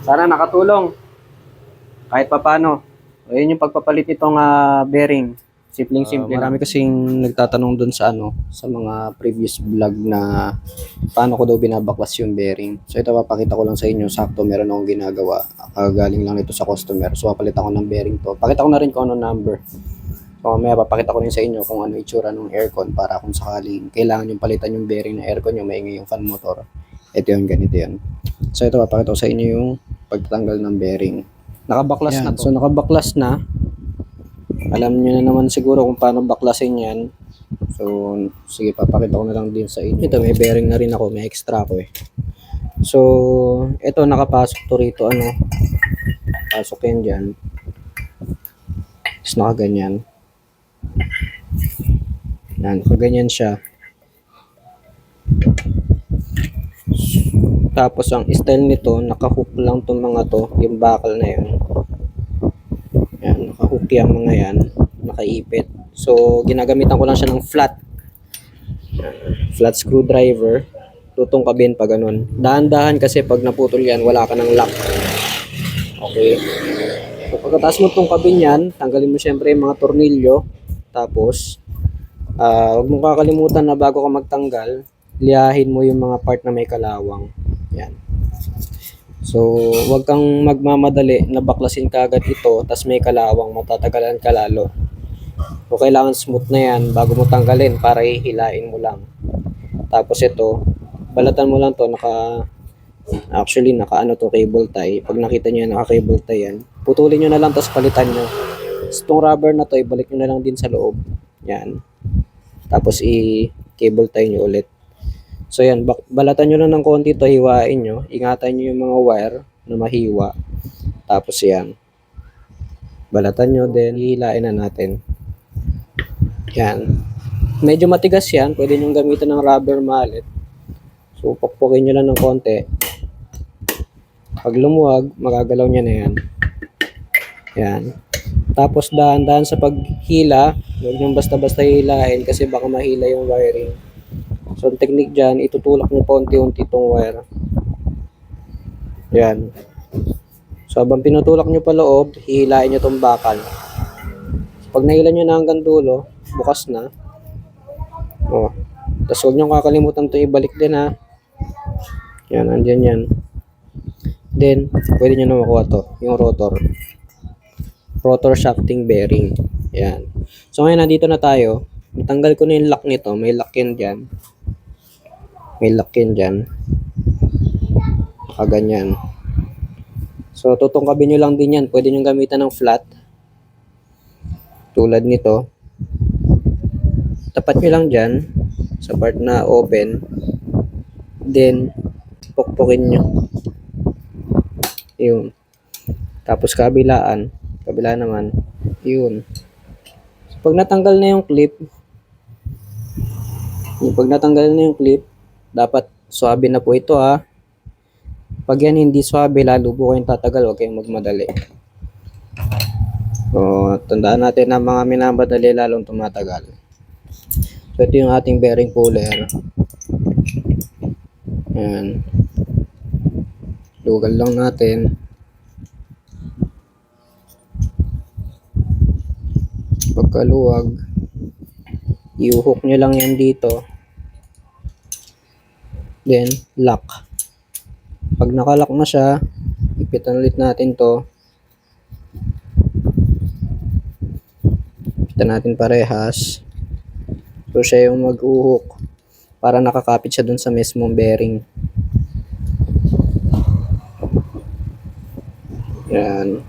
Sana nakatulong. Kahit papano. Ayun yung pagpapalit nitong ah, bearing. Simpleng simple. Ah, marami kasing nagtatanong doon sa ano, sa mga previous vlog na paano ko daw binabaklas yung bearing. So ito papakita ko lang sa inyo. Sakto meron akong ginagawa. Kagaling lang nito sa customer. So papalitan ko ng bearing to. Pakita ko na rin kung ano number. So mamaya papakita ko rin sa inyo kung ano itsura ng aircon para kung sakaling kailangan yung palitan yung bearing ng aircon yung maingay yung fan motor. Ito yung ganito yan. So ito papakita ko sa inyo yung pagtanggal ng bearing. Nakabaklas Yan. na to. So nakabaklas na. Alam niyo na naman siguro kung paano baklasin yan. So sige papakita ko na lang din sa inyo. Ito may bearing na rin ako, may extra ko eh. So ito nakapasok to rito ano. Pasok yan dyan. Tapos nakaganyan. Yan, ganyan siya. Tapos ang style nito, nakahook lang tong mga to, yung bakal na yun. Yan, nakahook yung mga yan, nakaipit. So, ginagamitan ko lang siya ng flat. Flat screwdriver. Tutong kabin pa ganun. Dahan-dahan kasi pag naputol yan, wala ka ng lock. Okay. So, pagkatapos mo itong kabin yan, tanggalin mo syempre yung mga tornilyo. Tapos, ah huwag mong kakalimutan na bago ka magtanggal, liyahin mo yung mga part na may kalawang. Yan. So, huwag kang magmamadali na baklasin ka agad ito, tas may kalawang, matatagalan ka lalo. So, kailangan smooth na yan bago mo tanggalin para hihilain mo lang. Tapos ito, balatan mo lang to, naka, actually, naka ano to, cable tie. Pag nakita yan, naka cable tie yan, putulin nyo na lang, tapos palitan. Tapos itong rubber na to, ibalik nyo na lang din sa loob. Yan. Tapos i-cable tie nyo ulit. So yan, balatan nyo lang ng konti to, hiwain nyo. Ingatan nyo yung mga wire na mahiwa. Tapos yan. Balatan nyo, then hihilain na natin. Yan. Medyo matigas yan, pwede nyo gamitan ng rubber mallet. So, pukpukin nyo lang ng konti. Pag lumuwag, magagalaw niya na yan. Yan. Tapos dahan-dahan sa paghila, huwag nyo basta-basta hilain kasi baka mahila yung wiring. So, ang technique dyan, itutulak nyo pa unti-unti itong wire. Yan. So, habang pinutulak nyo pa loob, hihilain nyo itong bakal. Pag nahila nyo na hanggang dulo, bukas na. O. Tapos huwag nyo kakalimutan ito ibalik din ha. Yan, andyan yan. Then, pwede nyo na makuha to, yung rotor. Rotor shafting bearing. Yan. So, ngayon nandito na tayo. Natanggal ko na yung lock nito. May lock yan dyan. May lock yan dyan. Nakaganyan. So, tutungkabin nyo lang din yan. Pwede nyo gamitan ng flat. Tulad nito. Tapat nyo lang dyan. Sa part na open. Then, pukpukin nyo. Yun. Tapos kabilaan. Kabila naman. Yun. So, pag natanggal na yung clip, yung pag natanggal na yung clip, dapat swabe na po ito ha. Pag yan hindi swabe, lalo po kayong tatagal, huwag kayong magmadali. So, tandaan natin na mga minamadali lalong tumatagal. So, ito yung ating bearing puller. Ayan. Lugal lang natin. Pagkaluwag, i-hook nyo lang yan dito. Then, lock. Pag nakalock na siya, ipitan ulit natin to. Ipitan natin parehas. So, siya yung mag-uhok para nakakapit siya dun sa mismong bearing. Yan.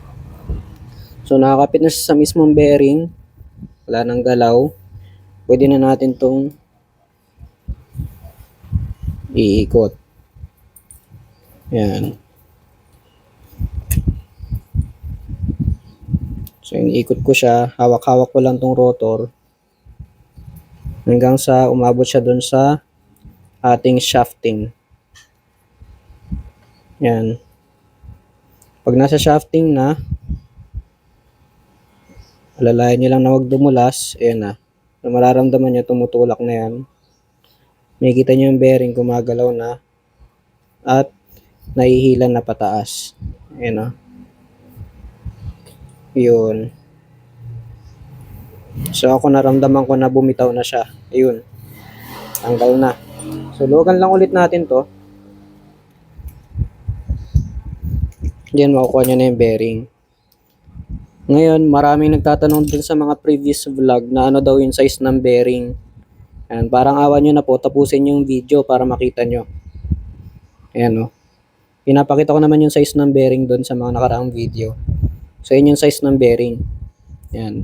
So, nakakapit na siya sa mismong bearing. Wala nang galaw. Pwede na natin tong iikot. Yan. So, iniikot ko siya. Hawak-hawak ko lang tong rotor. Hanggang sa umabot siya dun sa ating shafting. Yan. Pag nasa shafting na, alalayan nyo lang na huwag dumulas. Ayan na. Na mararamdaman nyo, tumutulak na yan. Makikita nyo yung bearing gumagalaw na. At nahihila na pataas. Ayan o. Yun. So ako naramdaman ko na bumitaw na siya. Ayun. Tanggal na. So luwagan lang ulit natin to. Diyan makukuha nyo na yung bearing. Ngayon, maraming nagtatanong din sa mga previous vlog na ano daw yung size ng bearing. Ayan, parang awan nyo na po, tapusin yung video para makita nyo. Ayan o. Pinapakita ko naman yung size ng bearing doon sa mga nakaraang video. So, yun yung size ng bearing. Ayan.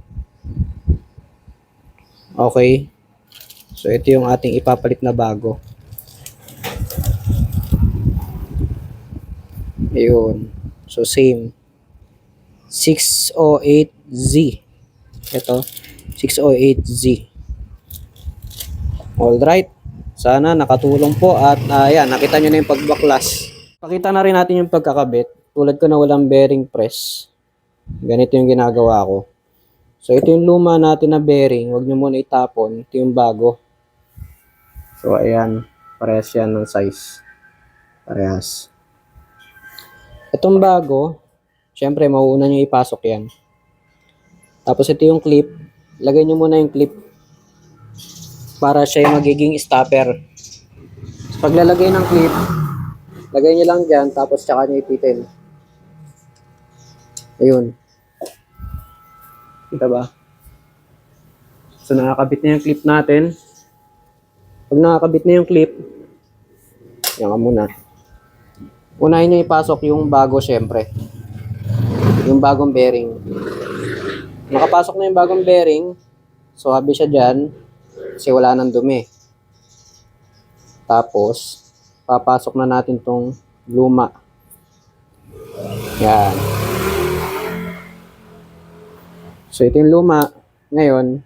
Okay. So, ito yung ating ipapalit na bago. Ayun. So, same. 608Z. Ito. 608Z. Alright. Sana nakatulong po at ayan, nakita nyo na yung pagbaklas. Pakita na rin natin yung pagkakabit. Tulad ko na walang bearing press. Ganito yung ginagawa ko. So, ito yung luma natin na bearing. Huwag nyo muna itapon. Ito yung bago. So, ayan. Parehas yan ng size. Parehas. Itong bago, syempre, mauuna nyo ipasok yan. Tapos, ito yung clip. Lagay nyo muna yung clip para siya yung magiging stopper. Paglalagay ng clip, lagay nyo lang dyan, tapos tsaka nyo ipitin. Ayun. Kita ba? So, nakakabit na yung clip natin. Pag nakakabit na yung clip, yan ka muna. Unahin nyo ipasok yung bago syempre. Yung bagong bearing. Nakapasok na yung bagong bearing. So, habi siya dyan. Kasi wala nang dumi. Tapos, papasok na natin tong luma. Yan. So, ito yung luma. Ngayon,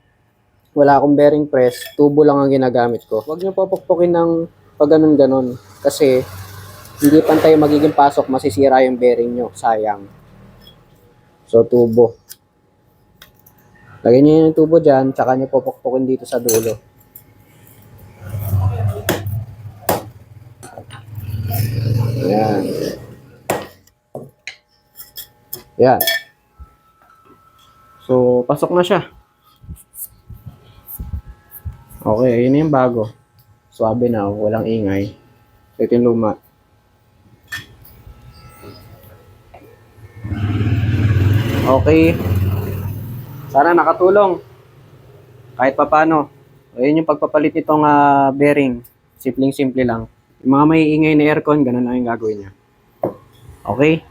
wala akong bearing press. Tubo lang ang ginagamit ko. Huwag nyo papukpukin ng pag ganun-ganon. Kasi, hindi pantay magiging pasok, masisira yung bearing nyo. Sayang. So, tubo. Lagyan nyo yung tubo dyan, tsaka nyo pupukpukin dito sa dulo. Yan. Yan. So, pasok na siya. Okay, yun na yung bago. Swabe na, walang ingay. Ito yung luma. Okay. Sana nakatulong. Kahit papano. Ayun yung pagpapalit nitong ah, bearing. Simpleng-simple lang. Yung mga may ingay na aircon, ganun lang yung gagawin niya. Okay?